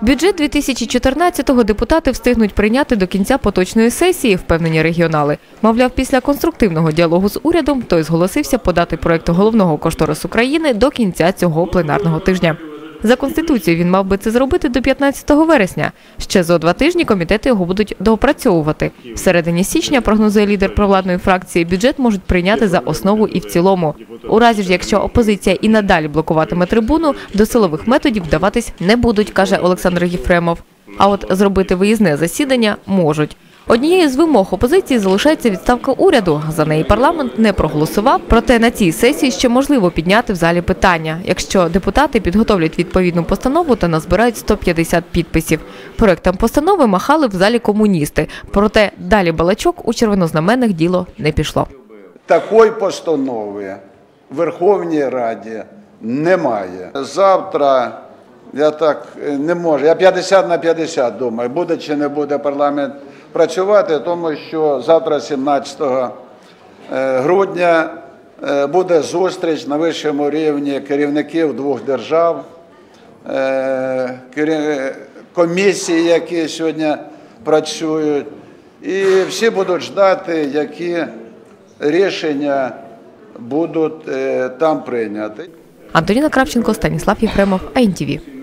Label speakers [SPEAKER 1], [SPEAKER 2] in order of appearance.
[SPEAKER 1] Бюджет 2014-го депутати встигнуть прийняти до кінця поточної сесії, впевнені регіонали. Мовляв, після конструктивного діалогу з урядом той зголосився подати проект головного кошторису країни до кінця цього пленарного тижня. За конституцією він мав би це зробити до 15 вересня. Ще зо два тижні комітети його будуть доопрацьовувати. В середині січня прогнозує лідер провладної фракції. Бюджет можуть прийняти за основу і в цілому. У разі ж, якщо опозиція і надалі блокуватиме трибуну, до силових методів вдаватись не будуть, каже Олександр Єфремов. А от зробити виїзне засідання можуть. Однією з вимог опозиції залишається відставка уряду. За неї парламент не проголосував. Проте на цій сесії ще можливо підняти в залі питання, якщо депутати підготовлять відповідну постанову та назбирають 150 підписів. Проектом постанови махали в залі комуністи. Проте далі балачок у червонознаменних діло не пішло.
[SPEAKER 2] Такої постанови в Верховній Раді немає. Завтра я так е, не можу. Я 50 на 50 думаю, буде чи не буде парламент працювати, тому що завтра, 17 е, грудня, е, буде зустріч на вищому рівні керівників двох держав, комісій, які сьогодні працюють, і всі будуть ждати, які рішення будуть там прийняті.
[SPEAKER 1] Антоніна Кравченко, Станіслав Єфремов, АНТВ.